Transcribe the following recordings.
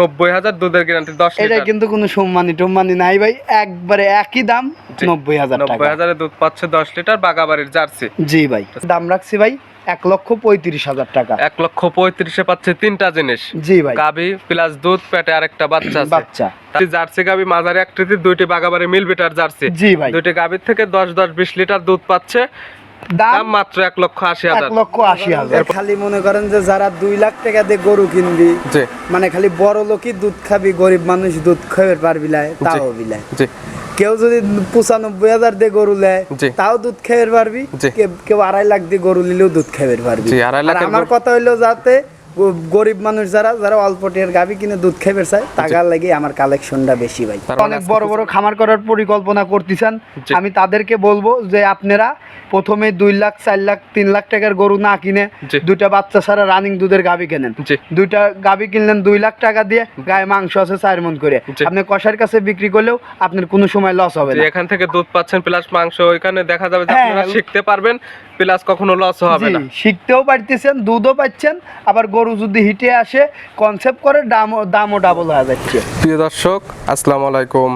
নব্বই হাজার দুধের গ্যারান্টি দশ এটা কিন্তু কোনো সম্মানী টম্মানি নাই ভাই একবারে একই দাম নব্বই হাজার নব্বই হাজারে দুধ পাচ্ছে দশ লিটার বাগাবাড়ির জার্সি। জি ভাই দাম রাখছি ভাই এক লক্ষ পঁয়ত্রিশ হাজার টাকা। এক লক্ষ পঁয়ত্রিশে পাচ্ছে তিনটা জিনিস। জি ভাই। গাভি প্লাস দুধ পেটে আরেকটা বাচ্চা বাচ্চা। জার্সি গাভি মাঝারি আকৃতির দুইটি বাগাবাড়ি মিল বিটার জার্সি। জি ভাই। দুইটি গাভির থেকে দশ দশ বিশ লিটার দুধ পাচ্ছে। দাম মাত্র এক লক্ষ আশি এক হাজার। লক্ষ আশি হাজার। খালি মনে করেন যে যারা দুই লাখ টাকা দিয়ে গরু কিনবি মানে খালি বড় লোকই দুধ খাবি গরিব মানুষ দুধ খাবে পারবি লাই তাও বিলায়। কেউ যদি পঁচানব্বই হাজার দিয়ে গরু নেয় তাও দুধ খেয়ে পারবি। কেউ আড়াই লাখ দিয়ে গরু নিলেও দুধ খেয়ে পারবি। আর আমার কথা হইল যাতে গরিব মানুষ যারা যারা অল্প টিয়ার গাভি কিনে দুধ খেয়ে চায় টাকার লাগে আমার কালেকশনটা বেশি ভাই। মানে অনেক বড় বড় খামার করার পরিকল্পনা করতেছেন। আমি তাদেরকে বলব যে আপনারা প্রথমে দুই লাখ চার লাখ তিন লাখ টাকার গরু না কিনে দুইটা বাচ্চা ছাড়া রানিং দুধের গাভি কেনেন। দুইটা গাভি কিনলেন দুই লাখ টাকা দিয়ে গায়ে মাংস আছে চার মন করে। আপনি কষার কাছে বিক্রি করলেও আপনার কোনো সময় লস হবে না। এখান থেকে দুধ পাচ্ছেন প্লাস মাংস ওইখানে দেখা যাবে যে হ্যাঁ। আপনারা শিখতে পারবেন প্লাস কখনো লস হবে না। শিখতেও পারতেছেন দুধও পাচ্ছেন আবার গরু যদি হিটে আসে কনসেপ্ট করে দামও দামও ডাবল হয়ে যাচ্ছে। প্রিয় দর্শক, আসসালামু আলাইকুম।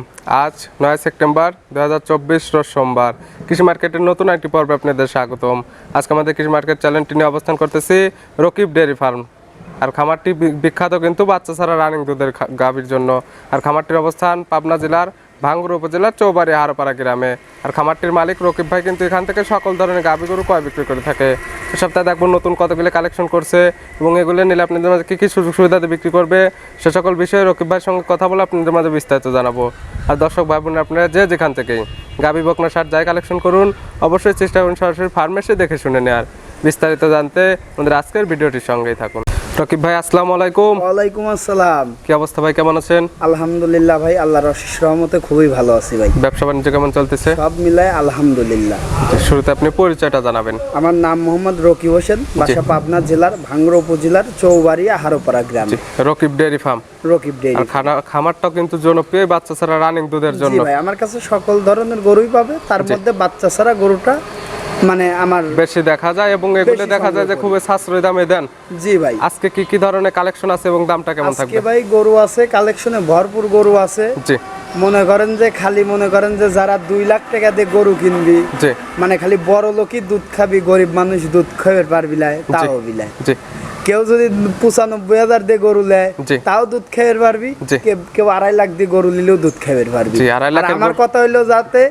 আজ নয় সেপ্টেম্বর দু হাজার চব্বিশ রোজ সোমবার। কৃষি মার্কেটের নতুন একটি পর্বে আপনাদের স্বাগতম। আজকে আমাদের কৃষি মার্কেট চ্যানেলটি নিয়ে অবস্থান করতেছি রকিব ডেয়ারি ফার্ম। আর খামারটি বিখ্যাত কিন্তু বাচ্চা ছাড়া রানিং দুধের গাভীর জন্য। আর খামারটির অবস্থান পাবনা জেলার ভাঙ্গুর উপজেলার চৌবাড়ি হারোপাড়া গ্রামে। আর খামারটির মালিক রকিব ভাই কিন্তু এখান থেকে সকল ধরনের গাভী গরু কয় বিক্রি করে থাকে। এ সপ্তাহে দেখব নতুন কতগুলো কালেকশন করছে এবং এগুলো নিলে আপনাদের মাঝে কী কী সুযোগ সুবিধাতে বিক্রি করবে, সে সকল বিষয়ে রকিব ভাইয়ের সঙ্গে কথা বলে আপনাদের মাঝে বিস্তারিত জানাব। আর দর্শক ভাই বোন আপনারা যে যেখান থেকেই গাভী বকনা, সার যাই কালেকশন করুন, অবশ্যই চেষ্টা করুন সরাসরি ফার্মেসি দেখে শুনে নেওয়ার বিস্তারিত জানতে আমাদের আজকের ভিডিওটির সঙ্গেই থাকুন। রকিব ভাই আসসালামু আলাইকুম। ওয়ালাইকুম আসসালাম। কি অবস্থা ভাই কেমন আছেন? আলহামদুলিল্লাহ ভাই আল্লাহর অশেষ রহমতে খুবই ভালো আছি ভাই। ব্যবসা বাণিজ্য কেমন চলতেছে? সব মিলায় আলহামদুলিল্লাহ। শুরুতে আপনি পরিচয়টা জানাবেন। আমার নাম মোহাম্মদ রকিব হোসেন বাসা পাবনা জেলার ভাঙ্গুড়া উপজেলার চৌবাড়িয়া হারোপাড়া গ্রাম। Rakib dairy farm. রকিব খানা খামারটাও কিন্তু জনপ্রিয় বাচ্চা ছাড়া রানিং দুধের জন্য। ভাই আমার কাছে সকল ধরনের গরুই পাবে তার মধ্যে বাচ্চা ছাড়া গরুটা মানে আমার বেশি দেখা যায় এবং এগুলো দেখা যায় যে খুবই সাশ্রয়ী দামে দেন। জি ভাই। আজকে কি কি ধরনের কালেকশন আছে এবং দামটা কেমন থাকবে? আজকে ভাই গরু আছে কালেকশনে ভরপুর গরু আছে। জি। মনে করেন যে খালি মনে করেন যে যারা দুই লাখ টাকা দিয়ে গরু কিনবি মানে খালি বড় লোকই দুধ খাবি গরিব মানুষ দুধ খাবে পারবি লাই তাও বিলায় কেউ যদি পঁচানব্বই হাজার দিয়ে গরু নেয় তাও দুধ খেয়ে পারবি। কেউ আড়াই লাখ দিয়ে গরু নিলেও দুধ খেয়ে পারবি। আমার কথা হইল যাতে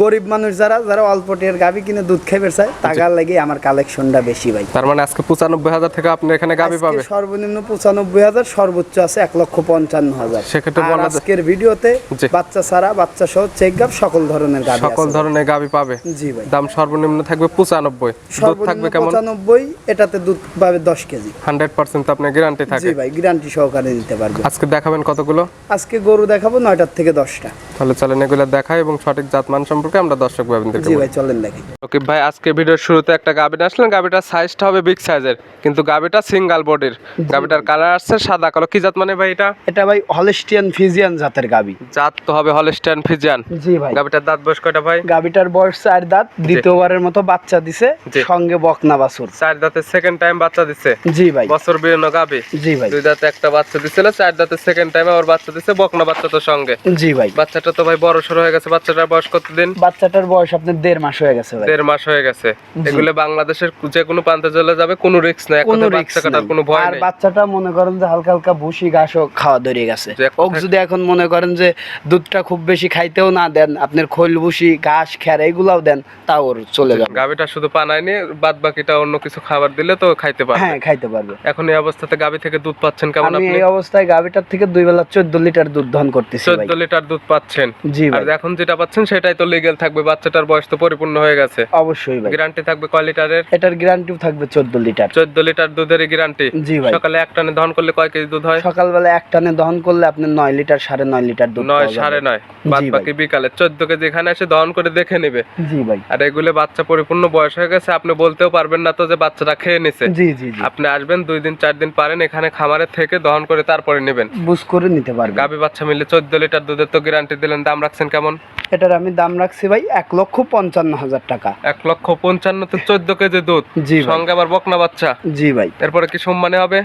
গরিব মানুষ যারা যারা অল্প টিয়ার গাভি কিনে দুধ খেয়ে চায় টাকার লাগে আমার কালেকশনটা বেশি ভাই। তার মানে আজকে পঁচানব্বই হাজার থেকে আপনি এখানে গাবি পাবে সর্বনিম্ন পঁচানব্বই হাজার সর্বোচ্চ আছে এক লক্ষ পঞ্চান্ন হাজার। সেক্ষেত্রে আজকের ভিডিওতে বাচ্চা ছাড়া বাচ্চা সহ চেক গাপ সকল ধরনের গাভি সকল ধরনের গাবি পাবে? জি ভাই। দাম সর্বনিম্ন থাকবে পঁচানব্বই। দুধ থাকবে কেমন? পঁচানব্বই এটাতে দুধ পাবে দশ কেজি। হান্ড্রেড পার্সেন্ট আপনার গ্যারান্টি থাকে। জি ভাই গ্যারান্টি সহকারে দিতে পারবে। আজকে দেখাবেন কতগুলো? আজকে গরু দেখাবো নয়টার থেকে দশটা। তাহলে চলেন এগুলো দেখাই এবং সঠিক জাতমান সম্পর্কে আমরা দর্শক ভাইদেরকে জি ভাই চলেন দেখি। ওকে ভাই আজকে ভিডিওর শুরুতে একটা গাবিটা আসলেন। গাবিটার সাইজটা হবে বিগ সাইজের কিন্তু গাবিটা সিঙ্গেল বডির গাবিটার কালার আসছে সাদা কালো। কি জাত মানে ভাই এটা? এটা ভাই হলেস্টিয়ান ফিজিয়ান জাতের গাবি। জাত তো হবে হলস্টাইন ফিজিয়ান জি ভাই। গাবিটার দাঁত বয়স কয়টা ভাই? গাবিটার বয়স চার দাঁত। দ্বিতীয়বারের মতো বাচ্চা দিছে সঙ্গে বকনা বাছুর। চার দাঁতের সেকেন্ড টাইম বাচ্চা দিছে। জি ভাই। বছর বিরানো গাবি। জি ভাই। দুই দাঁতে একটা বাচ্চা দিছিল চার দাঁতের সেকেন্ড টাইম আবার বাচ্চা দিচ্ছে বকনা বাচ্চা তো সঙ্গে। জি ভাই। বাচ্চাটা তো ভাই বড় সড়ো হয়ে গেছে বাচ্চাটার বয়স কতদিন বাচ্চাটার বয়স আপনার দেড় মাস হয়ে গেছে দেড় মাস হয়ে গেছে। এগুলো বাংলাদেশের যে কোনো প্রান্তে চলে যাবে কোনো রিস্ক নাই। কোনো বাচ্চা কাটার কোনো ভয় আর বাচ্চাটা মনে করেন যে হালকা হালকা ভুসি ঘাসও খাওয়া ধরে গেছে। ওক যদি এখন মনে করেন যে দুধটা খুব বেশি খাইতেও না দেন আপনার খৈল ভুসি ঘাস খ্যার এগুলাও দেন তাও ওর চলে যাবে। গাবিটা শুধু পানায়নি বাদ বাকিটা অন্য কিছু খাবার দিলে তো খাইতে পারবে। হ্যাঁ খাইতে পারবে। এখন এই অবস্থাতে গাবি থেকে দুধ পাচ্ছেন কেমন আপনি? এই অবস্থায় গাভিটার থেকে দুই বেলা চোদ্দ লিটার দুধ দহন করতেছি ভাই। চোদ্দ লিটার দুধ পাচ্ছেন। জি আর ভাই। এখন যেটা পাচ্ছেন সেটাই তো লিগেল থাকবে বাচ্চাটার বয়স তো পরিপূর্ণ হয়ে গেছে। অবশ্যই ভাই। গ্যারান্টি থাকবে কয় লিটারের? এটার গ্যারান্টিও থাকবে চোদ্দ লিটার। চোদ্দ লিটার দুধের গ্যারান্টি জি ভাই। সকালে এক টানে দহন করলে কয় কেজি দুধ হয়? সকালবেলা এক টানে দহন করলে আপনার নয় লিটার সাড়ে নয় লিটার দুধ নয় পাওয়া যাবে। সাড়ে নয়। বাদ বাকি বিকালে। চোদ্দ কেজি এখানে এসে দহন করে দেখে নিবে। জি ভাই। আর এগুলো বাচ্চা পরিপূর্ণ বয়স হয়ে গেছে আপনি বলতেও পারবেন না তো যে বাচ্চাটা খেয়ে নিছে। জি জি আপনি আসবেন দুই দিন চার দিন পারেন এখানে খামারে থেকে দহন করে তারপরে নেবেন। বুঝ করে নিতে পারবে গাবি বাচ্চা মিলে চোদ্দ লিটার দুধের তো গ্যারান্টি দিলেন দাম রাখছেন কেমন? এটার আমি দাম রাখছি ভাই এক লক্ষ পঞ্চান্ন হাজার টাকা। এক লক্ষ পঞ্চান্ন তো চোদ্দ কেজি দুধ। জি সঙ্গে আবার বকনা বাচ্চা। জি ভাই। এরপরে কি সম্মানে হবে?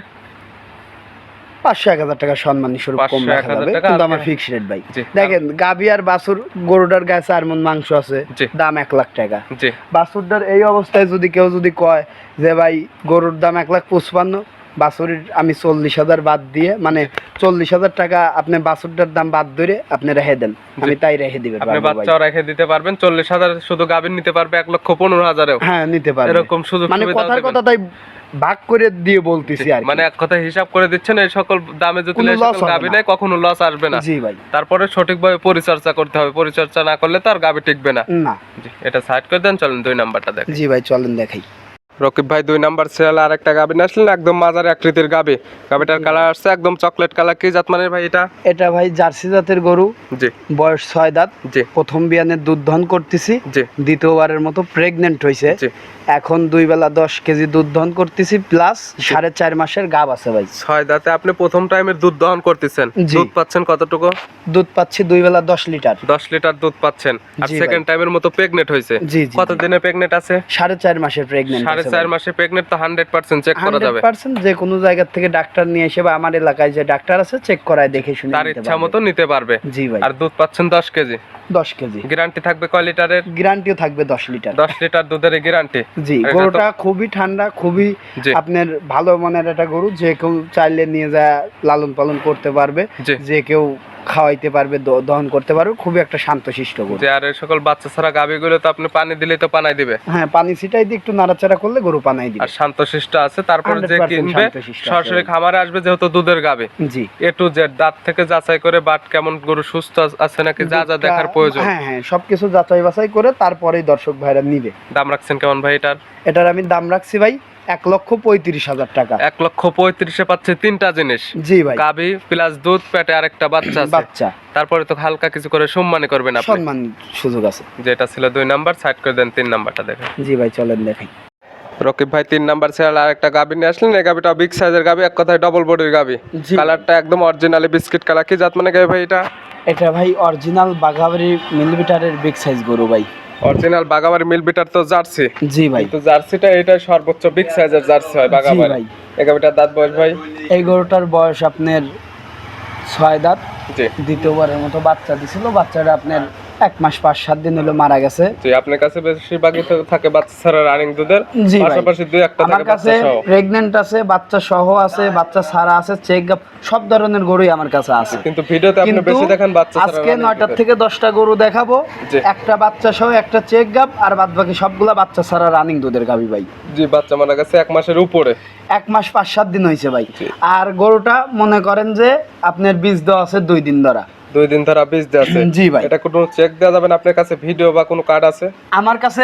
পাঁচশো এক হাজার টাকা সম্মান স্বরূপ কম রাখা যাবে। কিন্তু আমার ফিক্স রেট ভাই। দেখেন গাবি আর বাছুর গরুটার গায়ে চার মন মাংস আছে দাম এক লাখ টাকা। জি। বাছুরটার এই অবস্থায় যদি কেউ যদি কয় যে ভাই গরুর দাম এক লাখ পঁচপান্ন বাছুরির আমি চল্লিশ হাজার বাদ দিয়ে মানে চল্লিশ হাজার টাকা আপনি বাছুরটার দাম বাদ ধরে আপনি রেখে দেন। আমি তাই রেখে দিবে আপনি বাচ্চাও রেখে দিতে পারবেন চল্লিশ হাজার শুধু গাভীর নিতে পারবে এক লক্ষ পনেরো হাজারেও। হ্যাঁ নিতে পারবে। এরকম সুযোগ মানে কথার কথা তাই ভাগ করে দিয়ে বলতেছি আর মানে এক কথা হিসাব করে দিচ্ছেন এই সকল দামে যদি গাভী নেয় কখনো লস আসবে না। জি ভাই। তারপরে সঠিকভাবে পরিচর্যা করতে হবে পরিচর্যা না করলে তো আর গাভী টিকবে না। না। এটা সাইড করে দেন চলেন দুই নাম্বারটা দেখ জি ভাই চলেন দেখাই। রকিব ভাই দুই নাম্বার সিরিয়াল আর একটা নিয়ে আসলেন একদম মাঝারি আকৃতির গাভী গাভীটার কালার আসছে একদম চকলেট কালার কি জাত মানের ভাই এটা? এটা ভাই জার্সি জাতের গরু। জি। বয়স ছয় দাঁত। জি। প্রথম বিয়ানের দুধ দহন করতেছি। জি। দ্বিতীয়বারের মতো প্রেগনেন্ট হয়েছে জি। এখন দুই বেলা দশ কেজি দুধ দহন করতেছি প্লাস সাড়ে চার মাসের গাব আছে ভাই। ছয় দাঁতে আপনি প্রথম টাইমের দুধ দহন করতেছেন। দুধ পাচ্ছেন কতটুকু? দুধ পাচ্ছি দুই বেলা দশ লিটার। দশ লিটার দুধ পাচ্ছেন। আর। সেকেন্ড টাইমের মতো প্রেগনেন্ট হয়েছে জি জি কত দিনে প্রেগনেন্ট আছে? সাড়ে চার মাসের প্রেগনেন্ট সাড়ে চার মাসে প্রেগনেন্ট তো হান্ড্রেড পার্সেন্ট চেক করা যাবে। পার্সেন্ট যে কোনো জায়গা থেকে ডাক্তার নিয়ে এসে বা আমার এলাকায় যে ডাক্তার আছে চেক করায় দেখে শুনে তার ইচ্ছা মতো নিতে পারবে। জি ভাই। আর দুধ পাচ্ছেন দশ কেজি। দশ কেজি। গ্যারান্টি থাকবে কয় লিটারের? গ্যারান্টিও থাকবে দশ লিটার। দশ লিটার দুধের গ্যারান্টি জি গরুটা খুবই ঠান্ডা খুবই আপনার ভালো মানের একটা গরু। যে কেউ চাইলে নিয়ে যায় লালন পালন করতে পারবে। যে কেউ খাওয়াইতে পারবে দহন করতে পারবে খুবই একটা শান্তশিষ্ট গরু। যে আর সকল বাচ্চা ছাড়া গাভীগুলো তো আপনি পানি দিলেই তো পানাই দিবে। হ্যাঁ পানি ছিটাই দিয়ে একটু নাড়াচাড়া করলে গরু পানাই দিবে। আর শান্তশিষ্ট আছে তারপরে যে কিনবে সরাসরি। খামারে আসবে যেহেতু দুধের গাবে জি। এ টু জেড দাঁত থেকে যাচাই করে বাট কেমন গরু সুস্থ আছে নাকি যা যা দেখার প্রয়োজন। হ্যাঁ হ্যাঁ সবকিছু যাচাই বাছাই করে তারপরেই দর্শক ভাইরা নিবে। দাম রাখছেন কেমন ভাই এটার? এটার আমি দাম রাখছি ভাই এক লক্ষ পঁয়ত্রিশ হাজার টাকা। এক লক্ষ পঁয়ত্রিশে পাচ্ছে তিনটা জিনিস। জি ভাই। গাভী প্লাস দুধ পেটে আরেকটা বাচ্চা আছে। বাচ্চা। তারপরে তো হালকা কিছু করে সম্মানী করবেন আপনি। সম্মান সুযোগ আছে। যেটা ছিল দুই নাম্বার সাইড করে দেন তিন নাম্বারটা দেখেন। জি ভাই চলেন দেখাই রকিব ভাই তিন নাম্বার সিরিয়াল আর একটা গাভী নিয়ে আসলেন। এই গাভীটা বিগ সাইজের গাভী এক কথায় ডবল বডির জি। কালারটা একদম অরিজিনালি বিস্কিট কালার। কি জাত মানে গাভী ভাই এটা? এটা ভাই অরিজিনাল বাঘাবাড়ি মিলিমিটারের বিগ সাইজ গরু ভাই। অরিজিনাল বাগাবাড়ি মিল বিটার তো জার্সি। জি ভাই। তো জার্সিটা এটা সর্বোচ্চ বিগ সাইজের জার্সি হয় বাগাবাড়ি। ভাই। এই গাভীটার দাঁত বয়স ভাই? এই গরুটার বয়স আপনার ছয় দাঁত। জি। দ্বিতীয়বারের মতো বাচ্চা দিছিল। বাচ্চাটা আপনার এক মাস পাঁচ সাত দিন হলো মারা গেছে। জি আপনার কাছে বেশিরভাগই থাকে বাচ্চা ছাড়া রানিং দুধের। পাশাপাশি দুই একটা আমার কাছে বাচ্চা সহ। প্রেগনেন্ট আছে বাচ্চা সহ আছে বাচ্চা ছাড়া আছে চেক সব ধরনের গরুই আমার কাছে আছে। কিন্তু ভিডিওতে আপনি বেশি দেখেন বাচ্চা আজকে দুধের। থেকে দশটা গরু দেখাবো। একটা বাচ্চা সহ একটা চেক গাপ আর বাদ বাকি সবগুলা বাচ্চা ছাড়া রানিং দুধের গাবি ভাই। জি বাচ্চা মারা গেছে এক মাসের উপরে। এক মাস পাঁচ সাত দিন হয়েছে ভাই। আর গরুটা মনে করেন যে আপনার বীজ দেওয়া আছে দুই দিন ধরা। দুই দিন ধরে বীজ দেওয়া আছে। জি ভাই। এটা কোনো চেক দেওয়া যাবে না? আপনার কাছে ভিডিও বা কোনো কার্ড আছে? আমার কাছে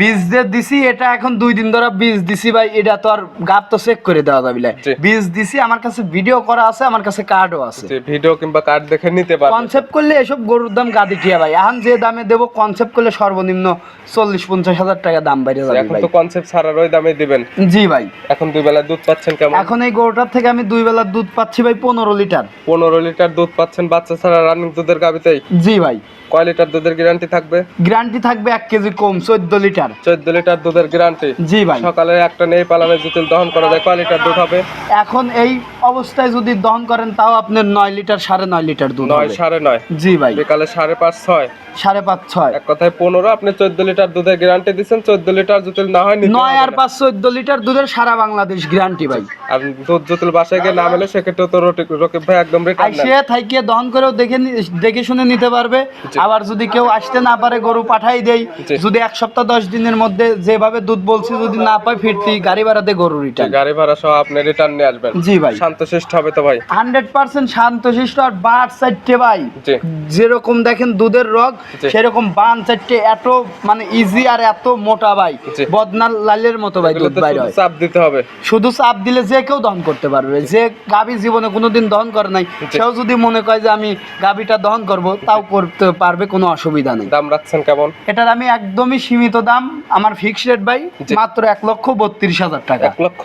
বীজ দিয়ে দিছি এটা এখন দুই দিন ধরে বীজ দিছি ভাই এটা তো আর গাপ তো চেক করে দেওয়া যাবে না। বীজ দিছি আমার কাছে ভিডিও করা আছে আমার কাছে কার্ডও আছে। ভিডিও কিংবা কার্ড দেখে নিতে পারবে কনসেপ্ট করলে এসব গরুর দাম গাদি টিয়া ভাই। এখন যে দামে দেবো কনসেপ্ট করলে সর্বনিম্ন চল্লিশ পঞ্চাশ হাজার টাকা দাম বাইরে যাবে এখন তো কনসেপ্ট ছাড়ার ওই দামে দিবেন। জি ভাই। এখন দুই বেলা দুধ পাচ্ছেন কেমন? এখন এই গরুটার থেকে আমি দুই বেলা দুধ পাচ্ছি ভাই পনেরো লিটার। পনেরো লিটার দুধ পাচ্ছেন বাচ্চা ছাড়া রানিং দুধের গাবিতেই জি ভাই। কয় লিটার দুধের গ্যারান্টি থাকবে? গ্যারান্টি থাকবে এক কেজি কম চোদ্দ লিটার। চোদ্দ লিটার দুধের গ্যারান্টি জি ভাই। সকালে একটা নেই জুতিল দহন করা যায় কয় লিটার দুধ হবে? এখন এই অবস্থায় যদি দহন করেন তাও আপনার নয় লিটার সাড়ে নয় লিটার দুধ নয় সাড়ে নয়? জি ভাই। বিকালে সাড়ে পাঁচ ছয়? সাড়ে পাঁচ ছয়। এক কথায় পনেরো আপনি চোদ্দ লিটার দুধের গ্যারান্টি দিচ্ছেন চোদ্দ লিটার জুতিল না হয় নয় আর পাঁচ চোদ্দ লিটার দুধের সারা বাংলাদেশ গ্যারান্টি ভাই। আর দুধ জুতিল বাসায় গিয়ে না মেলে সেক্ষেত্রে তো রকিব ভাই একদম আইসে থাইকে দহন করেও দেখে দেখে শুনে নিতে পারবে। আবার যদি কেউ আসতে না পারে গরু পাঠাই দেই। যদি এক সপ্তাহ দশ দিনের মধ্যে যেভাবে দুধ বলছি যদি না পাই ফিরতি গাড়ি ভাড়াতে গরু রিটার্ন গাড়ি ভাড়া সহ আপনি রিটার্ন নিয়ে আসবেন। জি ভাই। শান্তশিষ্ট হবে তো ভাই। হান্ড্রেড পার্সেন্ট শান্তশিষ্ট আর বার চারটে ভাই। যেরকম দেখেন দুধের রগ সেরকম বান চারটে এত মানে ইজি আর এত মোটা ভাই। বদনার লালের মতো ভাই দুধ বাইর শুধু হয়। চাপ দিতে হবে। শুধু চাপ দিলে যে কেউ দহন করতে পারবে। যে গাভী জীবনে কোনোদিন দহন করে নাই সেও যদি মনে করে যে আমি গাবিটা দহন করব তাও করতে পারবে কোনো অসুবিধা নেই। দাম রাখছেন কেমন? এটার আমি একদমই সীমিত দাম। আমার ফিক্সড রেট ভাই মাত্র এক লক্ষ বত্রিশ হাজার টাকা। এক লক্ষ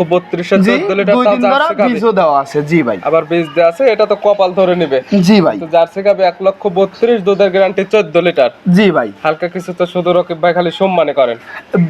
দুই দিন ধরা বীজও দেওয়া আছে। জি ভাই। আবার বীজ দেওয়া আছে এটা তো কপাল ধরে নিবে। জি ভাই। তো জার্সি গাবে এক লক্ষ বত্রিশ দুধের গ্যারান্টি চোদ্দ লিটার। জি ভাই। হালকা কিছু তো শুধু রকিব ভাই খালি সম্মানে করেন।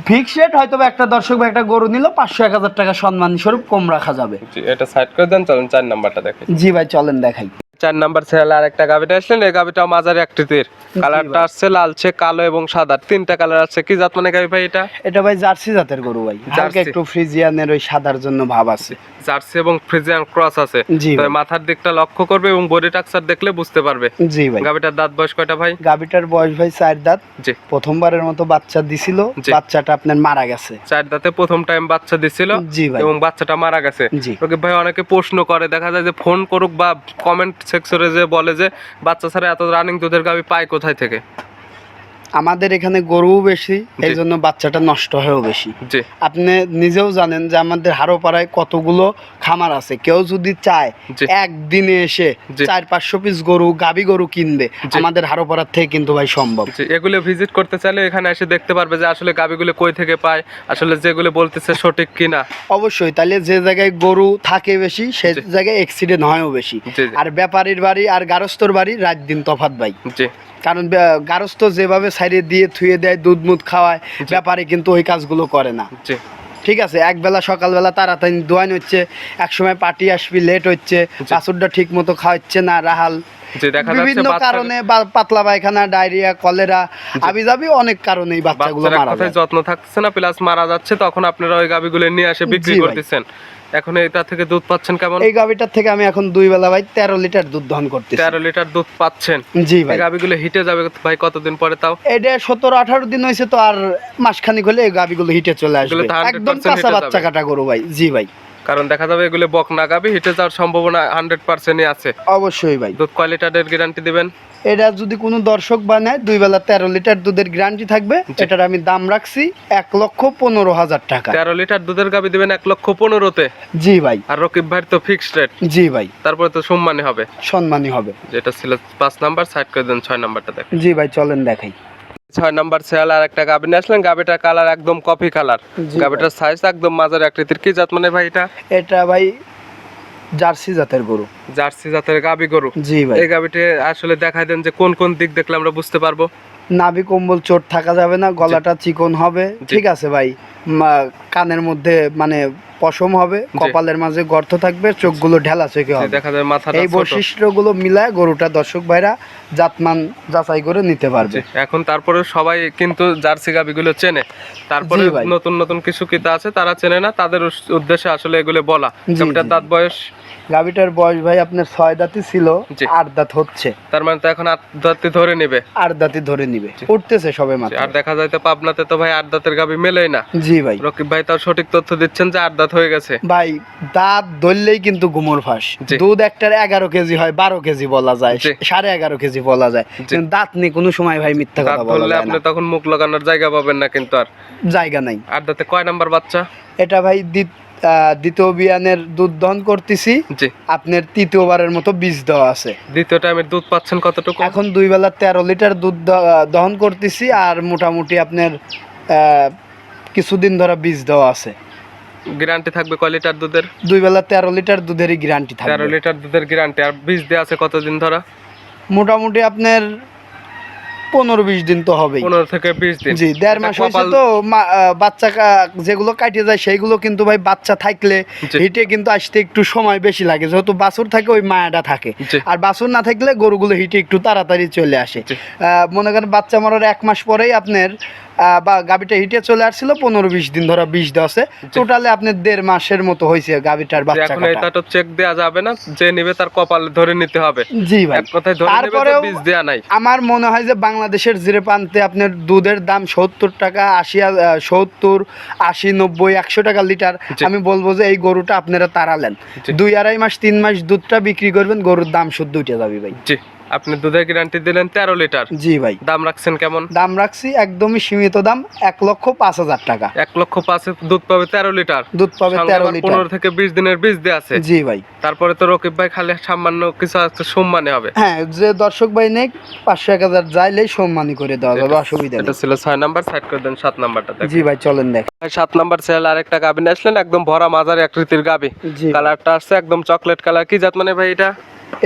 ফিক্স রেট হয়তো একটা দর্শক ভাই একটা গরু নিল পাঁচশো এক হাজার টাকা সম্মান স্বরূপ কম রাখা যাবে। এটা সাইড করে দেন চলেন চার নাম্বারটা দেখে। জি ভাই চলেন দেখাই। চার নাম্বার ছেলে আর একটা গাবিটা আসলেন এই গাবিটাও মাঝারি আকৃতির। কালারটা আসছে লালচে কালো এবং সাদা। তিনটা কালার আছে। কি জাত মানে গাবি ভাই এটা? এটা ভাই জার্সি জাতের গরু ভাই। হালকা জার্সি। একটু ফ্রিজিয়ানের ওই সাদার জন্য ভাব আছে। জার্সি এবং ফ্রিজিয়ান ক্রস আছে। তবে মাথার দিকটা লক্ষ্য করবে এবং বডি টাক্সার দেখলে বুঝতে পারবে। জি ভাই। গাবিটার দাঁত বয়স কয়টা ভাই? গাবিটার বয়স ভাই চার দাঁত। জি। প্রথমবারের মতো বাচ্চা দিছিল। বাচ্চাটা আপনার মারা গেছে। চার দাঁতে প্রথম টাইম বাচ্চা দিছিল জি ভাই। এবং বাচ্চাটা মারা গেছে। জি। ভাই অনেকে প্রশ্ন করে দেখা যায় যে ফোন করুক বা কমেন্ট সেকশনে যে বলে যে বাচ্চা ছাড়া এত রানিং দুধের গাবি পায় কোথায় থেকে? আমাদের এখানে গরুও বেশি এই জন্য বাচ্চাটা নষ্ট হয়েও বেশি। আপনি নিজেও জানেন যে আমাদের হারোপাড়ায় কতগুলো খামার আছে। কেউ যদি চায় একদিনে এসে চার পাঁচশো পিস গরু গাবি গরু কিনবে। আমাদের হারোপাড়ার থেকে কিন্তু ভাই সম্ভব। এগুলো ভিজিট করতে চাইলে এখানে এসে দেখতে পারবে যে আসলে গাবিগুলো কই থেকে পায় আসলে যেগুলো বলতেছে সঠিক কিনা। অবশ্যই তাহলে যে জায়গায় গরু থাকে বেশি সে জায়গায় অ্যাক্সিডেন্ট হয়ও বেশি। আর ব্যাপারীর বাড়ি আর গারস্থর বাড়ি রাত দিন তফাত ভাই। জি। কারণ গারস্থ যেভাবে সাইডে দিয়ে থুয়ে দেয় দুধ মুধ খাওয়ায় ব্যাপারী কিন্তু ওই কাজগুলো করে না। ঠিক আছে একবেলা সকালবেলা তাড়াতাড়ি দোয়ান হচ্ছে একসময় পার্টি আসবি লেট হচ্ছে বাছুরটা ঠিক মতো খাওয়াচ্ছে না রাহাল। বিভিন্ন কারণে পাতলা পায়খানা ডায়রিয়া কলেরা আবি যাবি অনেক কারণে এই বাচ্চাগুলো মারা যায়। যত্ন থাকছে না প্লাস মারা যাচ্ছে তখন আপনারা ওই গাবিগুলো নিয়ে এসে বিক্রি করতেছেন। এখন এটা থেকে দুধ পাচ্ছেন কেমন? এই গাভিটার থেকে আমি এখন দুই বেলা ভাই তেরো লিটার দুধ দহন করতেছি। তেরো লিটার দুধ পাচ্ছেন। জি ভাই। গাবিগুলো হিটে যাবে ভাই কতদিন পরে তাও? এটা সতেরো আঠারো দিন হয়েছে তো আর মাসখানিক হলে এই গাভিগুলো হিটে চলে আসবে। এগুলো তো 100% একদম কাঁচা বাচ্চা কাটা গরু ভাই। জি ভাই। কারণ দেখা যাবে এগুলো বক না গাবি হিটে যাওয়ার সম্ভাবনা হান্ড্রেড পার্সেন্টই আছে। অবশ্যই ভাই। দুধ কয় গ্যারান্টি দিবেন? এটা যদি কোনো দর্শক বানায় দুই বেলা তেরো লিটার দুধের গ্যারান্টি থাকবে। এটার আমি দাম রাখছি এক লক্ষ পনেরো হাজার টাকা। তেরো লিটার দুধের গাবি দিবেন এক লক্ষ পনেরোতে? জি ভাই। আর রকিব ভাইয়ের তো ফিক্সড রেট জি ভাই। তারপরে তো সম্মানী হবে। সম্মানী হবে। যেটা ছিল পাঁচ নাম্বার সাইড করে দেন ছয় নাম্বারটা দেখ জি ভাই চলেন দেখাই। ছয় নাম্বার সেল আর একটা গাবি নিয়ে আসলেন। গাবিটার কালার একদম কফি কালার গাবিটার সাইজ একদম মাঝারি আকৃতির। কি জাত মানে ভাই এটা? এটা ভাই জার্সি জাতের গরু। জার্সি জাতের গাবি গরু। জি ভাই। এই গাবিটি আসলে দেখাই দেন যে কোন কোন দিক দেখলে আমরা বুঝতে পারব। নাভি কম্বল চোট থাকা যাবে না গলাটা চিকন হবে। ঠিক আছে ভাই। কানের মধ্যে মানে পশম হবে কপালের মাঝে গর্ত থাকবে চোখগুলো ঢেলা চোখে হবে। দেখা মাথাটা এই। বৈশিষ্ট্যগুলো মিলায় গরুটা দর্শক ভাইরা জাতমান যাচাই করে নিতে পারবে। এখন তারপরে সবাই কিন্তু জার্সি গাবিগুলো চেনে। তারপরে নতুন নতুন কিছু কিতা আছে তারা চেনে না তাদের উদ্দেশ্যে আসলে এগুলো বলা। দাঁত বয়স গাভিটার বয়স ভাই আপনার ছয় ছিল জি। আট দাঁত হচ্ছে। তার মানে তো এখন আট দাঁতে ধরে নেবে। আট ধরে নিবে। উঠতেছে সবে মাত্র। আর দেখা যায় তো পাবনাতে তো ভাই আট দাঁতের গাবি মেলেই না। জি ভাই। রকিব ভাই তার সঠিক তথ্য দিচ্ছেন যে আট দাঁত হয়ে গেছে। ভাই দাঁত ধরলেই কিন্তু গুমর ফাঁস। জি। দুধ একটার এগারো কেজি হয় বারো কেজি বলা যায় জি। সাড়ে এগারো কেজি বলা যায়। জি। কিন্তু দাঁত নেই কোনো সময় ভাই মিথ্যা দাঁত কথা বলা ধরলে যায় আপনি না। তখন মুখ লাগানোর জায়গা পাবেন না কিন্তু আর। জায়গা নাই। আট দাঁতে কয় নাম্বার বাচ্চা? এটা ভাই আহ, দ্বিতীয় বিয়ানের দুধ দহন করতেছি। আপনার তৃতীয়বারের মতো বীজ দেওয়া আছে। দ্বিতীয় টাইমের দুধ পাচ্ছেন কতটুকু? এখন দুই বেলা তেরো লিটার দুধ দহন করতেছি আর মোটামুটি আপনার কিছুদিন ধরে বীজ দেওয়া আছে। গ্যারান্টি থাকবে কয় লিটার দুধের? দুই বেলা তেরো লিটার দুধেরই গ্যারান্টি তেরো লিটার দুধের গ্যারান্টি আর বীজ দেওয়া আছে কতদিন ধরা? মোটামুটি আপনার পনেরো বিশ দিন তো হবেই। পনেরো থেকে বিশ দিন। জি দেড় মাস হয়েছে তো বাচ্চা যেগুলো কাটিয়ে যায় সেইগুলো কিন্তু ভাই বাচ্চা থাকলে হিটে কিন্তু আসতে একটু সময় বেশি লাগে। যেহেতু বাছুর থাকে ওই মায়াটা থাকে। আর বাছুর না থাকলে গরুগুলো হিটে একটু তাড়াতাড়ি চলে আসে। আহ, মনে করেন বাচ্চা মরার এক মাস পরেই আপনার বা গাবিটা হিটে চলে আসছিল পনেরো বিশ দিন ধরে বিষ দেওয়া টোটালে আপনার দেড় মাসের মতো হয়েছে গাবিটার বাচ্চা এখন এটা তো চেক দেওয়া যাবে না যে নিবে তার কপাল ধরে নিতে হবে। জি ভাই। এক কথায় ধরে নেবে বীজ দেওয়া নাই। আমার মনে হয় যে বাংলাদেশের জিরে পান্তে আপনার দুধের দাম সত্তর টাকা আশি সত্তর আশি নব্বই একশো টাকা লিটার। আমি বলব যে এই গরুটা আপনারা তাড়ালেন। দুই আড়াই মাস তিন মাস দুধটা বিক্রি করবেন গরুর দাম শুদ্ধ উঠে যাবে ভাই। জি। আপনি দুধের গ্যারান্টি দিলেন তেরো লিটার। জি ভাই। দাম রাখছেন কেমন? দাম রাখছি একদমই সীমিত দাম এক লক্ষ পাঁচ হাজার টাকা। এক লক্ষ পাঁচে দুধ পাবে তেরো লিটার। দুধ পাবে তেরো লিটার। পনেরো থেকে বিশ দিনের বীজ দিয়ে আছে। জি ভাই। তারপরে তো রকিব ভাই খালি সামান্য কিছু আছে সম্মানে হবে। হ্যাঁ যে দর্শক ভাই নেই পাঁচশো এক হাজার যাইলেই সম্মানী করে দেওয়া যাবে অসুবিধা এটা ছিল ছয় নাম্বার সাইড করে দেন সাত নাম্বারটা জি ভাই চলেন দেখ। সাত নাম্বার সেল আরেকটা গাবি নিয়ে আসলেন একদম ভরা মাজার আকৃতির গাবি জি। কালারটা আসছে একদম চকলেট কালার কি জাত মানে ভাই এটা?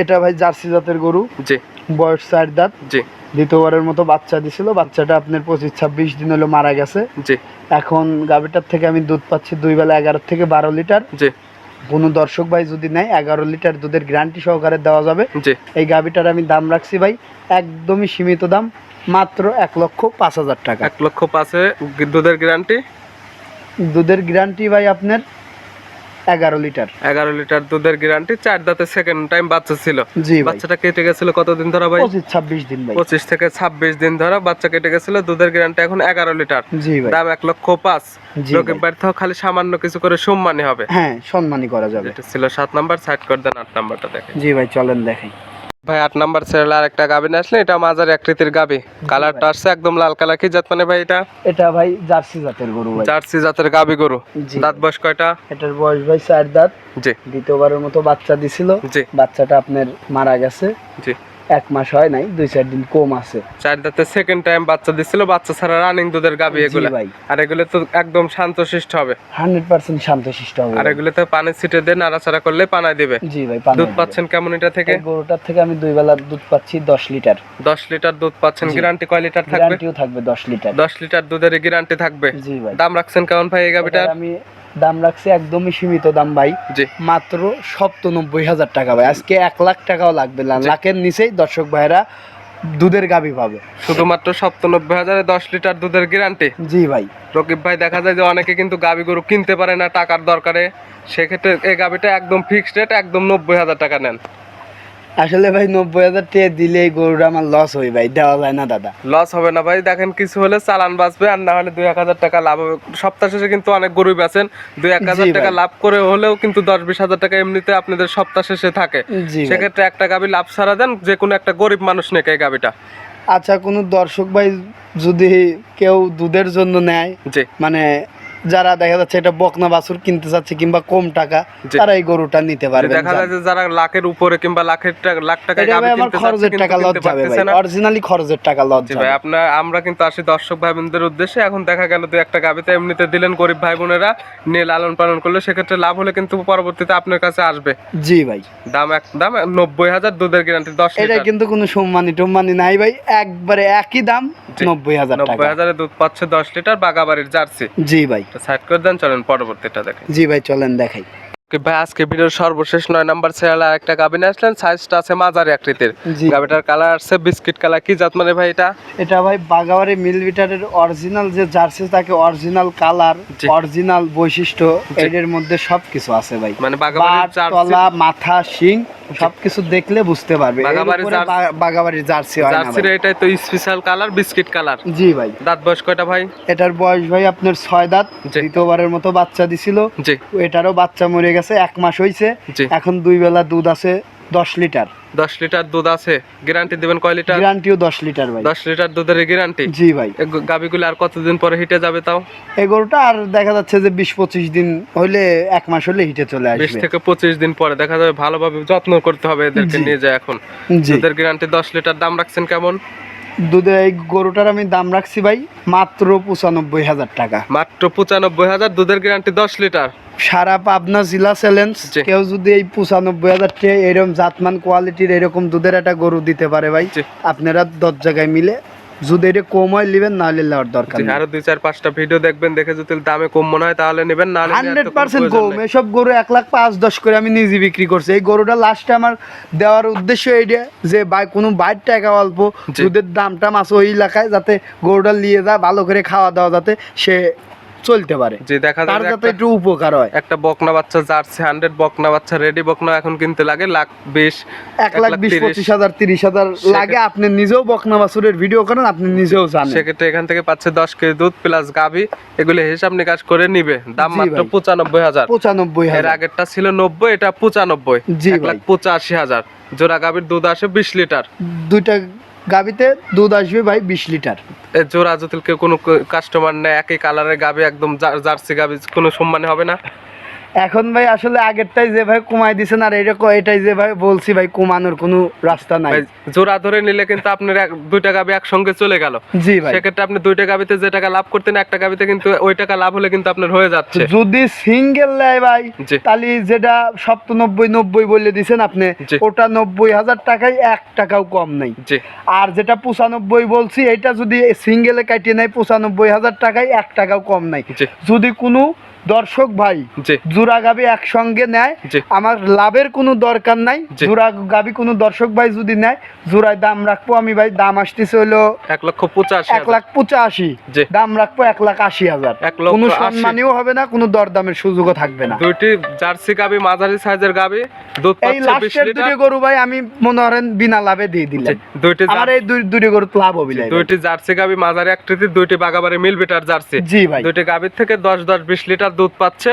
এটা ভাই জার্সি জাতের গরু। জি। বয়স চার দাঁত। জি। দ্বিতীয়বারের মতো বাচ্চা দিছিল বাচ্চাটা আপনার পঁচিশ ছাব্বিশ দিন হলো মারা গেছে। জি। এখন গাভিটার থেকে আমি দুধ পাচ্ছি দুই বেলা এগারো থেকে বারো লিটার। জি। কোনো দর্শক ভাই যদি নেয় এগারো লিটার দুধের গ্যারান্টি সহকারে দেওয়া যাবে। এই গাভিটার আমি দাম রাখছি ভাই একদমই সীমিত দাম মাত্র এক লক্ষ পাঁচ হাজার টাকা। এক লক্ষ পাঁচে দুধের গ্যারান্টি দুধের গ্যারান্টি ভাই আপনার এগারো লিটার। এগারো লিটার দুধের গ্যারান্টি চার দাঁতে সেকেন্ড টাইম বাচ্চা ছিল। জি বাচ্চাটা কেটে গেছিল কতদিন ধরা ভাই? পঁচিশ ছাব্বিশ দিন ভাই। পঁচিশ থেকে ছাব্বিশ দিন ধরা বাচ্চা কেটে গেছিল দুধের গ্যারান্টি এখন এগারো লিটার। জি ভাই। দাম এক লক্ষ পাঁচ। রকিব ভাই। খালি সামান্য কিছু করে সম্মানী হবে। হ্যাঁ সম্মানী করা যাবে। এটা ছিল সাত নাম্বার সাইড করে দেন আট নাম্বারটা দেখেন। জি ভাই চলেন দেখাই। ভাই আট নাম্বার সেল আর একটা গাবি আসলে এটা মাজার আকৃতির গাবি। কালারটা আসছে একদম লাল কালার। কি জাত মানে ভাই এটা? এটা ভাই জার্সি জাতের গরু ভাই। জার্সি জাতের গাবি গরু। দাঁত বয়স কয়টা? এটার বয়স ভাই চার দাঁত। জি। দ্বিতীয়বারের মতো বাচ্চা দিছিল। জি। বাচ্চাটা আপনার মারা গেছে। জি। এক মাস হয় নাই দুই চার দিন কম আছে। চার দাঁতে সেকেন্ড টাইম বাচ্চা দিছিল বাচ্চা ছাড়া রানিং দুধের গাবি এগুলো। ভাই। আর এগুলো তো একদম শান্তশিষ্ট হবে। হান্ড্রেড পার্সেন্ট শান্তশিষ্ট হবে। আর এগুলোতে পানি ছিটে দিয়ে নাড়াচাড়া করলে পানায় দিবে। জি ভাই পানি দুধ পাচ্ছেন কেমন এটা থেকে? গরুটার থেকে আমি দুই বেলা দুধ পাচ্ছি দশ লিটার। দশ লিটার দুধ পাচ্ছেন গ্যারান্টি কয় লিটার থাকবে? গ্যারান্টিও থাকবে দশ লিটার। দশ লিটার দুধের গ্যারান্টি থাকবে। জি ভাই। দাম রাখছেন কেমন ভাই এই গাবিটার? আমি দাম রাখছে একদমই সীমিত দাম ভাই। মাত্র সপ্তনব্বই হাজার টাকা ভাই। আজকে এক লাখ টাকাও লাগবে না। লাখের নিচেই দর্শক ভাইরা দুধের গাভী পাবে। শুধুমাত্র সপ্তনব্বই হাজারে দশ লিটার দুধের গ্যারান্টি জি ভাই। রকিব ভাই দেখা যায় যে অনেকে কিন্তু গাবি গরু কিনতে পারে না টাকার দরকারে। সেক্ষেত্রে এই গাবিটা একদম ফিক্সড রেট একদম নব্বই হাজার টাকা নেন। আসলে ভাই নব্বই হাজার টাকা দিলে এই গরুটা আমার লস হই ভাই দেওয়া যায় না দাদা। লস হবে না ভাই দেখেন কিছু হলে চালান বাঁচবে আর না হলে দুই এক হাজার টাকা লাভ হবে। সপ্তাহ শেষে কিন্তু অনেক গরুই বেচেন দুই এক হাজার টাকা লাভ করে হলেও কিন্তু দশ বিশ হাজার টাকা এমনিতে আপনাদের সপ্তাহ শেষে থাকে। সেক্ষেত্রে একটা গাবি লাভ ছাড়া দেন যে কোনো একটা গরিব মানুষ নেকে এই গাবিটা। আচ্ছা কোনো দর্শক ভাই যদি কেউ দুধের জন্য নেয় মানে যারা দেখা যাচ্ছে এটা বকনা বাছুর কিনতে চাচ্ছে কিংবা কম টাকা। তারা এই গরুটা নিতে পারবে দেখা যায় যে যারা লাখের উপরে কিংবা লাখের টাকা লাখ টাকা গাবি কিনতে চাচ্ছে খরচের টাকা লজ যাবে ভাই। অরিজিনালি খরচের টাকা লজ যাবে ভাই আপনার আমরা কিন্তু আসি দর্শক ভাই বোনদের উদ্দেশ্যে। এখন দেখা গেল দু একটা গাবিতে এমনিতে দিলেন গরিব ভাই বোনেরা নিয়ে লালন পালন করলে। সেক্ষেত্রে লাভ হলে কিন্তু পরবর্তীতে আপনার কাছে আসবে। জি ভাই। দাম এক দাম নব্বই হাজার দুধের গ্যারান্টি দশ এটা কিন্তু কোনো সম্মানী টম্মানি নাই ভাই। একবারে একই দাম। নব্বই হাজার টাকা। নব্বই হাজারে দুধ পাচ্ছে দশ লিটার বাগাবাড়ির জার্সি। জি ভাই। সাইড করে দেন চলেন পরবর্তীটা দেখেন। জি ভাই চলেন দেখাই। ভাই আজকে ভিডিওর সর্বশেষ নয় নাম্বার সিরিয়াল একটা আসলেন সাইজটা আছে মাঝারি আকৃতির। গাবিটার কালার আছে বিস্কিট কালার কি জাত মানে ভাই এটা? এটা ভাই বাগাবাড়ি মিলভিটারের অরিজিনাল যে জার্সি থাকে অরিজিনাল কালার অরিজিনাল বৈশিষ্ট্য এর মধ্যে সবকিছু আছে ভাই। মানে জার্সি তলা মাথা শিং সবকিছু দেখলে বুঝতে পারবে। বাগাবাড়ির জার্সি- হয় জার্সির এটাই তো স্পেশাল কালার বিস্কিট কালার জি ভাই। দাঁত বয়স কয়টা ভাই? এটার বয়স ভাই আপনার ছয় দাঁত। দ্বিতীয়বারের মতো বাচ্চা দিছিল। জি। এটারও বাচ্চা মরে গেছে। এক মাস হয়েছে এখন দুই বেলা দুধ আছে দশ লিটার। দশ লিটার দুধ আছে। গ্যারান্টি দিবেন কয় লিটার? গ্যারান্টিও দশ লিটার ভাই। দশ লিটার দুধের গ্যারান্টি জি ভাই। গাবিগুলো আর কতদিন পরে হিটে যাবে তাও? এই গরুটা আর দেখা যাচ্ছে যে বিশ পঁচিশ দিন হইলে এক মাস হলে হিটে চলে আসবে। বিশ থেকে পঁচিশ দিন পরে দেখা যাবে ভালোভাবে যত্ন করতে হবে এদেরকে নিয়ে যায় এখন। দুধের গ্যারান্টি দশ লিটার দাম রাখছেন কেমন? দুধে এই গরুটার আমি দাম রাখছি ভাই মাত্র পঁচানব্বই হাজার টাকা মাত্র পঁচানব্বই হাজার দুধের গ্যারান্টি দশ লিটার সারা পাবনা জেলা চ্যালেঞ্জ। কেউ যদি এই পঁচানব্বই হাজার টাকা এরকম জাতমান কোয়ালিটির এরকম দুধের একটা গরু দিতে পারে ভাই। আপনারা দশ জায়গায় মিলে যদি এটা কম হয় নেবেন না হলে নেওয়ার দরকার আরও দুই চার পাঁচটা ভিডিও দেখবেন দেখে যদি দামে কম মনে হয় তাহলে নেবেন না হান্ড্রেড পার্সেন্ট কম। এসব গরু এক লাখ পাঁচ দশ করে আমি নিজে বিক্রি করছি। এই গরুটা লাস্টে আমার দেওয়ার উদ্দেশ্য এইটা যে ভাই কোনো বাইর টাকা অল্প। দুধের দামটা মাছ ওই এলাকায় যাতে গরুটা নিয়ে যায় ভালো করে খাওয়া দাওয়া যাতে সে চলতে পারে। জি দেখা যায় যে যাতে একটু উপকার হয়। একটা বকনা বাচ্চা জার্সি হান্ড্রেড বকনা বাচ্চা রেডি বকনা এখন কিনতে লাগে লাখ বিশ এক লাখ বিশ পঁচিশ হাজার তিরিশ হাজার লাগে আপনি নিজেও বকনা বাছুরের ভিডিও করেন আপনি নিজেও জানেন। সেক্ষেত্রে এখান থেকে পাচ্ছে দশ কেজি দুধ প্লাস গাভি এগুলো হিসাব নিকাশ করে নিবে। দাম মাত্র। পঁচানব্বই হাজার। পঁচানব্বই এর আগেরটা ছিল নব্বই এটা পঁচানব্বই। এক লাখ। পঁচাশি হাজার। জোড়া গাভীর দুধ আসে বিশ লিটার। দুইটা গাবিতে দুধ আসবে ভাই বিশ লিটার। জোর যদি কেউ কোনো কাস্টমার নেই একই কালারের গাবি একদম জার্সি গাবি কোনো সম্মানে হবে না? এখন ভাই আসলে আগেরটাই যে ভাই কমাই দিছেন আর এটা এটাই যে ভাই বলছি ভাই কমানোর কোনো রাস্তা নাই। জোড়া ধরে নিলে কিন্তু আপনার এক- দুইটা গাভী একসঙ্গে চলে গেল। জি ভাই। সেক্ষেত্রে আপনি দুইটা গাভীতে যে টাকা লাভ করতেন একটা গাভীতে কিন্তু ওই টাকা লাভ হলে কিন্তু আপনার হয়ে যাচ্ছে। যদি সিঙ্গেল নেয় ভাই তাহলে যেটা সপ্তানব্বই নব্বই বলে দিছেন আপনি ওটা নব্বই হাজার টাকায় এক টাকাও কম নাই। জি। আর যেটা পঁচানব্বই বলছি এটা যদি সিঙ্গেলে কাটিয়ে নেয় পঁচানব্বই হাজার টাকায় এক টাকাও কম নাই। যদি কোনো দর্শক ভাই জি। জোড়া গাবি একসঙ্গে নেয় আমার লাভের কোনো দরকার নাই। জি। জোড়া গাবি কোনো দর্শক ভাই যদি নেয় জোড়ায় দাম রাখব আমি ভাই দাম আসতেছে হলো এক লক্ষ পঁচাশি এক লাখ পঁচাশি। দাম রাখব এক লাখ আশি হাজার। কোনো সম্মানীয় হবে না কোনো দরদামের সুযোগও থাকবে না। দুইটি জার্সি গাভী মাঝারি সাইজের দুধ এই লাস্টের দুটি গরু ভাই আমি মনে করেন বিনা লাভে দিয়ে দিলাম। দুইটি জার- আমার এই দুই দুটি গরু লাভ হবে। দুইটি জার্সি গাভী মাঝারি আকৃতির দুইটি বাগাবাড়ি মিল বিটার জার্সি। জি ভাই। দুইটি গাভীর থেকে দশ দশ বিশ লিটার দুধ পাচ্ছে।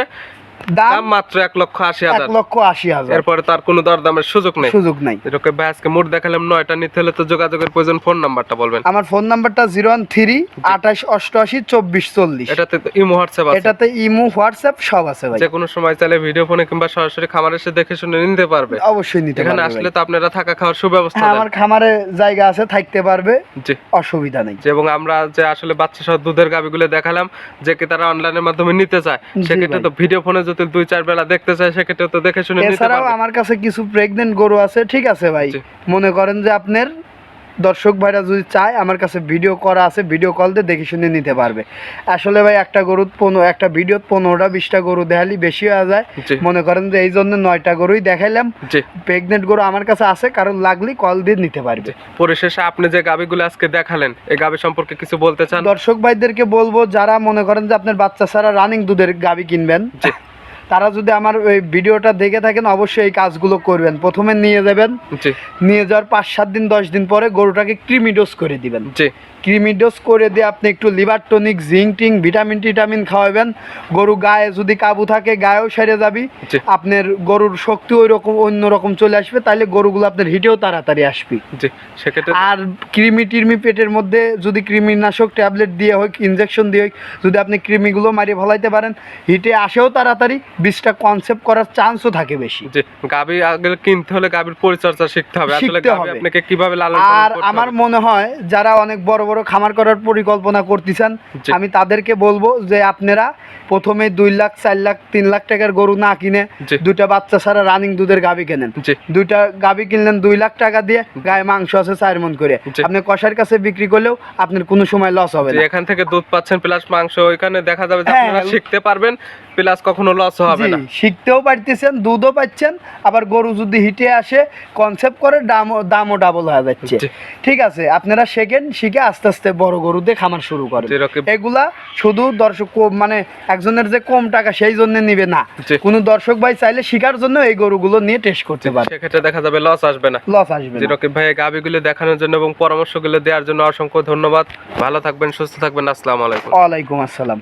দাম মাত্র এক লক্ষ আশি এক লক্ষ আশি হাজার। এরপরে তার কোনো দরদামের সুযোগ নেই। সুযোগ নাই। এটাকে ভাই আজকে মোট দেখালাম নয়টা নিতে হলে তো যোগাযোগের প্রয়োজন ফোন নাম্বারটা বলবেন। আমার ফোন নাম্বারটা জিরো ওয়ান থ্রি আঠাশ অষ্টআশি চব্বিশ চল্লিশ। এটাতে তো ইমো হোয়াটসঅ্যাপ আছে। এটাতে ইমো হোয়াটসঅ্যাপ সব আছে ভাই। যে কোনো সময় চাইলে ভিডিও ফোনে কিংবা সরাসরি খামার এসে দেখে শুনে নিতে পারবে। অবশ্যই নিতে এখানে আসলে তো আপনারা থাকা খাওয়ার সুব্যবস্থা হ্যাঁ আমার খামারে জায়গা আছে থাকতে পারবে। জি। অসুবিধা নেই। এবং আমরা যে আসলে বাচ্চা সহ দুধের গাভিগুলো দেখালাম যে কি তারা অনলাইনের মাধ্যমে নিতে চায় সেক্ষেত্রে। তো ভিডিও ফোনে যদি দুই চার বেলা দেখতে চায় সেক্ষেত্রে তো দেখে শুনে নিতে এছাড়াও পারবে। আমার কাছে কিছু প্রেগনেন্ট গরু আছে ঠিক আছে ভাই? জি। মনে করেন যে আপনার দর্শক ভাইরা যদি চায় আমার কাছে ভিডিও করা আছে ভিডিও কল দিয়ে দেখে শুনে নিতে পারবে। আসলে ভাই একটা গরুর পনেরো একটা ভিডিও পনেরোটা বিশটা গরু দেখালি বেশি হয়ে যায়। জি। মনে করেন যে এই জন্য নয়টা গরুই দেখাইলাম। জি। প্রেগনেন্ট গরু আমার কাছে আছে কারণ লাগলে কল দিয়ে নিতে পারবে। পরিশেষে আপনি যে গাভিগুলো আজকে দেখালেন এই গাবি সম্পর্কে কিছু বলতে চান? দর্শক ভাইদেরকে বলব যারা মনে করেন যে আপনার বাচ্চা ছাড়া রানিং দুধের গাবি কিনবেন জি। তারা যদি আমার ওই ভিডিওটা দেখে থাকেন অবশ্যই এই কাজগুলো করবেন। প্রথমে নিয়ে যাবেন। নিয়ে যাওয়ার পাঁচ সাত দিন দশ দিন পরে গরুটাকে ক্রিমিডোজ করে দিবেন। জি। ক্রিমিডোজ করে দিয়ে আপনি একটু লিভার টনিক জিঙ্ক টিং ভিটামিন টিটামিন খাওয়াবেন। গরু গায়ে যদি কাবু থাকে গায়েও সেরে যাবি। আপনার গরুর শক্তি ওই রকম অন্য রকম চলে আসবে। তাহলে গরুগুলো আপনার হিটেও তাড়াতাড়ি আসবে। সেক্ষেত্রে আর কৃমি টির্মি পেটের মধ্যে যদি কৃমিনাশক ট্যাবলেট দিয়ে হোক ইনজেকশন দিয়ে হোক যদি আপনি কৃমিগুলো মারিয়ে ফলাইতে পারেন হিটে আসেও তাড়াতাড়ি। বীজটা কনসেপ্ট করার চান্সও থাকে বেশি। জি গাভি আগে কিনতে হলে গাভির পরিচর্যা শিখতে হবে। আসলে হবে। আপনাকে কীভাবে লালন পালন আর আমার মনে হয় যারা অনেক বড় বড় খামার করার পরিকল্পনা করতেছেন আমি তাদেরকে বলব যে আপনারা প্রথমে দুই লাখ চার লাখ তিন লাখ টাকার গরু না কিনে। দুইটা বাচ্চা ছাড়া রানিং দুধের গাবি কেনেন। দুইটা গাবি কিনলেন দুই লাখ টাকা দিয়ে গায়ে মাংস আছে চার মন করে। আপনি কষার কাছে বিক্রি করলেও আপনার কোনো সময় লস হবে না। এখান থেকে দুধ পাচ্ছেন প্লাস মাংস ওইখানে দেখা যাবে যে হ্যাঁ, আপনারা শিখতে পারবেন প্লাস কখনো লস হবে না। শিখতেও পারতেছেন দুধও পাচ্ছেন আবার গরু যদি হিটে আসে কনসেপ্ট করে দাম দামও ডাবল হয়ে যাচ্ছে। ঠিক আছে আপনারা শেখেন শিখে আস্তে আস্তে বড় খামার শুরু করেন। এগুলা শুধু দর্শক মানে একজনের যে কম টাকা সেই জন্য নিবে না। কোনো দর্শক ভাই চাইলে শিকার জন্য এই গরুগুলো নিয়ে টেস্ট করতে পারে। সেক্ষেত্রে দেখা যাবে লস আসবে না। লস আসবে না। যেরকম ভাই গাভিগুলো দেখানোর জন্য এবং পরামর্শগুলো দেওয়ার জন্য অসংখ্য ধন্যবাদ। ভালো থাকবেন সুস্থ থাকবেন। আসসালামু আলাইকুম। ওয়ালাইকুম আসসালাম।